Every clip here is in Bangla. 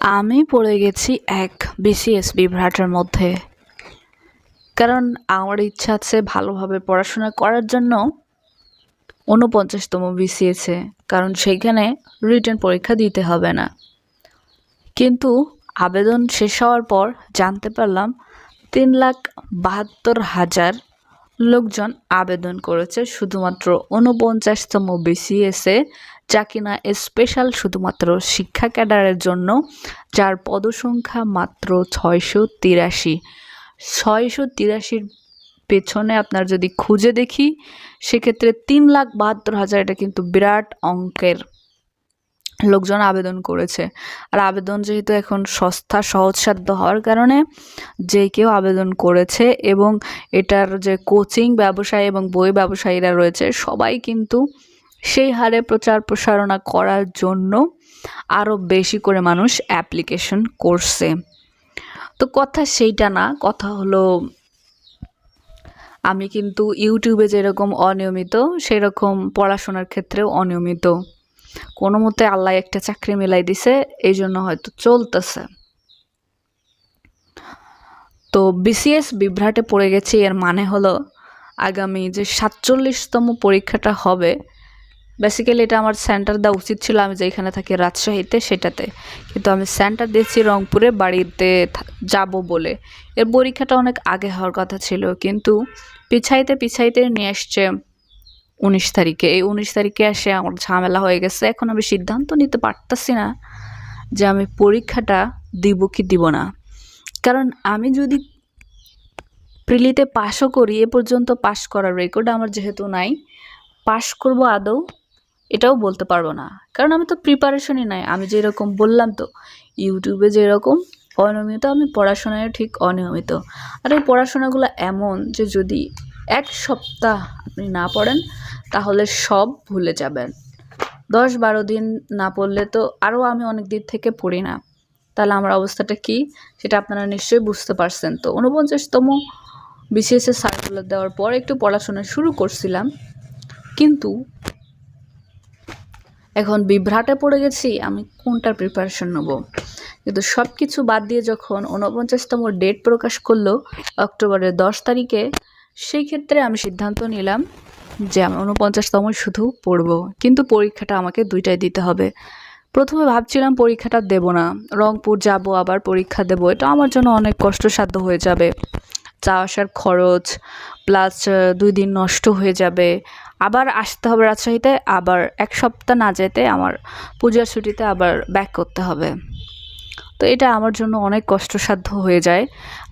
আমি পড়ে গেছি এক বিসিএস বিভ্রাটের মধ্যে। কারণ আমার ইচ্ছা আছে ভালোভাবে পড়াশোনা করার জন্য ঊনপঞ্চাশতম বিসিএসে কারণ সেইখানে রিটার্ন পরীক্ষা দিতে হবে না। কিন্তু আবেদন শেষ হওয়ার পর জানতে পারলাম তিন লাখ বাহাত্তর হাজার লোকজন আবেদন করেছে শুধুমাত্র ঊনপঞ্চাশতম বিসিএসে যা কিনা স্পেশাল শুধুমাত্র শিক্ষা ক্যাডারের জন্য, যার পদসংখ্যা মাত্র ছয়শো তিরাশি। ছয়শো তিরাশির পেছনে আপনার যদি খুঁজে দেখি, সেক্ষেত্রে তিন লাখ বাহাত্তর হাজার এটা কিন্তু বিরাট অঙ্কের লোকজন আবেদন করেছে। আর আবেদন যেহেতু এখন সস্তা, সহজসাধ্য হওয়ার কারণে যে কেউ আবেদন করেছে এবং এটার যে কোচিং ব্যবসায়ী এবং বই ব্যবসায়ীরা রয়েছে, সবাই কিন্তু সেই হারে প্রচার প্রসারণা করার জন্য আরও বেশি করে মানুষ অ্যাপ্লিকেশন করছে। তো কথা সেইটা না, কথা হলো আমি কিন্তু ইউটিউবে যেরকম অনিয়মিত, সেরকম পড়াশোনার ক্ষেত্রেও অনিয়মিত। কোনো মতে আল্লাহ একটা চাকরি মেলাই দিছে এই জন্য হয়তো চলতেছে। তো বিসিএস বিভ্রাটে পড়ে গেছি, এর মানে হলো আগামী যে সাতচল্লিশতম পরীক্ষাটা হবে বেসিক্যালি এটা আমার সেন্টার দেওয়া উচিত ছিল, আমি যেখানে থাকি রাজশাহীতে সেটাতে। কিন্তু আমি সেন্টার দিয়েছি রংপুরে, বাড়িতে যাব বলে। এর পরীক্ষাটা অনেক আগে হওয়ার কথা ছিল, কিন্তু পিছাইতে পিছাইতে নিয়ে আসছে উনিশ তারিখে। এই উনিশ তারিখে এসে আমার ঝামেলা হয়ে গেছে। এখন আমি সিদ্ধান্ত নিতে পারতাছি না যে আমি পরীক্ষাটা দিব কি দিব না। কারণ আমি যদি প্রিলিতে পাশও করি, এ পর্যন্ত পাশ করার রেকর্ড আমার যেহেতু নাই, পাশ করব আদৌ এটাও বলতে পারব না। কারণ আমি তো প্রিপারেশনই নাই। আমি যেরকম বললাম তো ইউটিউবে যেরকম অনিয়মিত, আমি পড়াশোনায় ঠিক অনিয়মিত। আর এই পড়াশোনাগুলো এমন যে যদি এক সপ্তাহ আপনি না পড়েন, তাহলে সব ভুলে যাবেন। দশ বারো দিন না পড়লে তো আরও আমি অনেক দিন থেকে পড়ি না। তাহলে আমার অবস্থাটা কি? সেটা আপনারা নিশ্চয়ই বুঝতে পারছেন তো। ঊনপঞ্চাশতম বিসিএসের সার্কুলার দেওয়ার পর একটু পড়াশোনা শুরু করছিলাম। কিন্তু এখন বিভ্রাটে পড়ে গেছি, আমি কোনটার প্রিপারেশন নেব? কিন্তু সব কিছু বাদ দিয়ে যখন ঊনপঞ্চাশতম ডেট প্রকাশ করল, অক্টোবরের দশ তারিখে সেই ক্ষেত্রে আমি সিদ্ধান্ত নিলাম যে আমি ঊনপঞ্চাশতম শুধু পড়ব। কিন্তু পরীক্ষাটা আমাকে দুইটাই দিতে হবে। প্রথমে ভাবছিলাম পরীক্ষাটা দেব না। রংপুর যাব, আবার পরীক্ষা দেব। এটা আমার জন্য অনেক কষ্টসাধ্য হয়ে যাবে। চা আসার খরচ প্লাস দুই দিন নষ্ট হয়ে যাবে। আবার আসতে হবে রাজশাহীতে, আবার এক সপ্তাহ না যেতে আমার পূজার ছুটিতে আবার ব্যাক করতে হবে। তো এটা আমার জন্য অনেক কষ্টসাধ্য হয়ে যায়।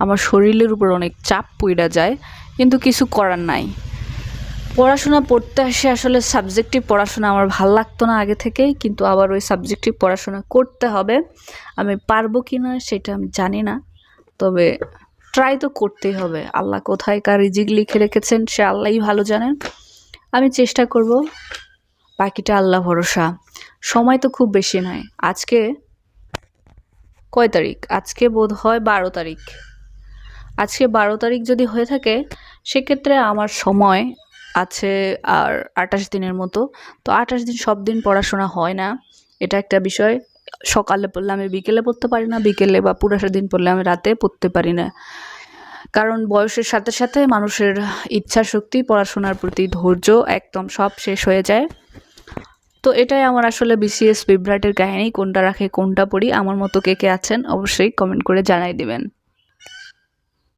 আমার শরীরের উপর অনেক চাপ পইরা যায়, কিন্তু কিছু করার নাই। পড়াশোনা পড়তে আসে আসলে সাবজেক্টিভ পড়াশোনা আমার ভালো লাগতো না আগে থেকেই, কিন্তু আবার ওই সাবজেক্টিভ পড়াশোনা করতে হবে। আমি পারব কি না সেটা আমি জানি না, তবে ট্রাই তো করতেই হবে। আল্লাহ কোথায় কার রিজিক লিখে রেখেছেন সে আল্লাহই ভালো জানেন। আমি চেষ্টা করব, বাকিটা আল্লাহ ভরসা। সময় তো খুব বেশি নয়। আজকে কয় তারিখ? আজকে বোধ হয় বারো তারিখ। আজকে বারো তারিখ যদি হয়ে থাকে, সেক্ষেত্রে আমার সময় আছে আর আঠাশ দিনের মতো। তো আঠাশ দিন সব দিন পড়াশোনা হয় না। এটা একটা বিষয়। সকালে পড়লে আমি বিকেলে পড়তে পারি না, বিকেলে বা পুরোটা দিন পড়লে আমি রাতে পড়তে পারি না। কারণ বয়সের সাথে সাথে মানুষের ইচ্ছা শক্তি পড়াশোনার প্রতি ধৈর্য একদম সব শেষ হয়ে যায়। তো এটাই আমার আসলে বিসিএস বিভ্রাটের কাহিনী, কোনটা রাখে, কোনটা পড়ি, আমার মতো কে কে আছেন অবশ্যই কমেন্ট করে জানাই দিবেন।